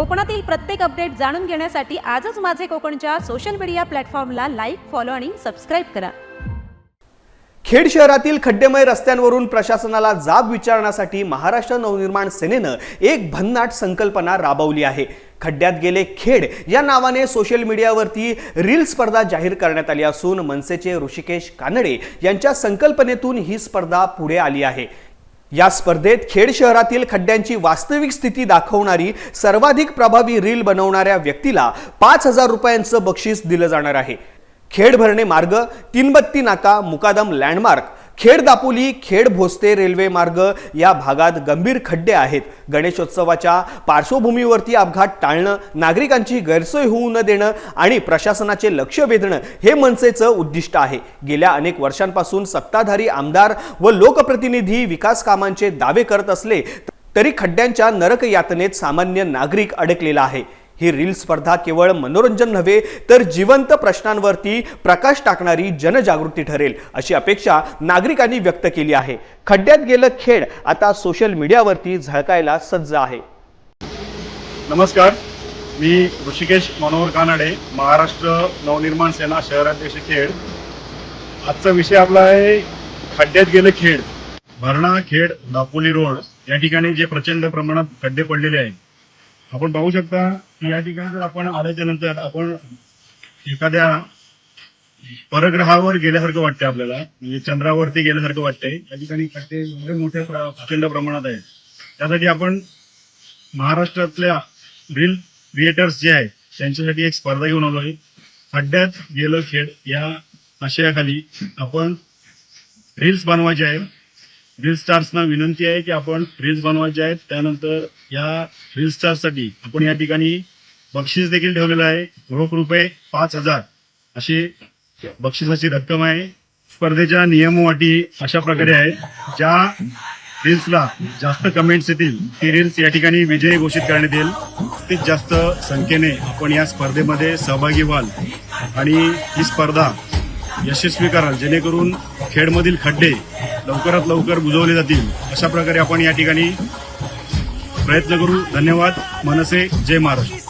कोकणातील प्रत्येक अपडेट जाणून घेण्यासाठी आजच माझे कोकणच्या सोशल मीडिया प्लॅटफॉर्मला लाईक फॉलो आणि सबस्क्राईब करा. खेड शहरातील खड्डेमय रस्त्यांवरून प्रशासनाला जाब विचारण्यासाठी महाराष्ट्र नवनिर्माण सेनेनं एक भन्नाट संकल्पना राबवली आहे. खड्ड्यात गेले खेड या नावाने सोशल मीडियावरती रील स्पर्धा जाहीर करण्यात आली असून मनसेचे ऋषिकेश कानडे यांच्या संकल्पनेतून ही स्पर्धा पुढे आली आहे. या स्पर्धेत खेड शहरातील खड्ड्यांची वास्तविक स्थिती दाखवणारी सर्वाधिक प्रभावी रील बनवणाऱ्या व्यक्तीला पाच हजार रुपयांचं बक्षीस दिलं जाणार आहे. खेड भरणे मार्ग तीनबत्ती नाका मुकादम लँडमार्क खेड दापोली खेड भोसते रेल्वे मार्ग या भागात गंभीर खड्डे आहेत. गणेशोत्सवाच्या पार्श्वभूमीवरती अपघात टाळणं नागरिकांची गैरसोय होऊ न देणं आणि प्रशासनाचे लक्ष वेधणं हे मनसेचं उद्दिष्ट आहे. गेल्या अनेक वर्षांपासून सत्ताधारी आमदार व लोकप्रतिनिधी विकास कामांचे दावे करत असले तरी खड्ड्यांच्या नरक यातनेत सामान्य नागरिक अडकलेला आहे. ही रील स्पर्धा केवळ मनोरंजन नव्हे तर जिवंत प्रश्नांवरती प्रकाश टाकणारी जनजागृती ठरेल अशी अपेक्षा नागरिकांनी व्यक्त केली आहे. खड्ड्यात गेलं खेळ आता सोशल मीडियावरती झळकायला सज्ज आहे. नमस्कार. मी ऋषिकेश मनोहर कानाडे महाराष्ट्र नवनिर्माण सेना शहराध्यक्ष खेड. आजचा विषय आपला आहे खड्ड्यात गेले खेड. भरणा खेड दापोली रोड या ठिकाणी जे प्रचंड प्रमाणात खड्डे पडलेले आहेत आपण पाहू शकता की या ठिकाणी जर आपण आल्याच्यानंतर आपण एखाद्या परग्रहावर गेल्यासारखं वाटतंय आपल्याला. म्हणजे चंद्रावरती गेल्यासारखं वाटतंय. या ठिकाणी खड्डे एवढे मोठ्या प्रचंड प्रमाणात आहेत. त्यासाठी आपण महाराष्ट्रातल्या रील क्रिएटर्स जे आहेत त्यांच्यासाठी एक स्पर्धा घेऊन आलो आहे खड्ड्यात गेलं खेळ या आशयाखाली आपण रील्स बनवायचे आहेत. रील स्टार्सना विनंती आहे की आपण रील्स बनवायचे आहेत. त्यानंतर या रील स्टार्ससाठी आपण या ठिकाणी बक्षीस देखील ठेवलेलं आहे. रोख रुपये पाच हजार अशी बक्षिसाची रक्कम आहे. स्पर्धेच्या नियमवाटी अटी अशा प्रकारे आहेत ज्या रील्सला जास्त कमेंट्स येतील ती रील्स या ठिकाणी विजयी घोषित करण्यात येईल. जास्तीत जास्त संख्येने आपण या स्पर्धेमध्ये सहभागी व्हाल आणि ही स्पर्धा यशस्वी कराल. जेणेकरून खेडमधील खड्डे लवकरात लवकर बुजवले जातील. अशा प्रकारे आपण या ठिकाणी प्रयत्न करू. धन्यवाद. मनसे जय महाराष्ट्र.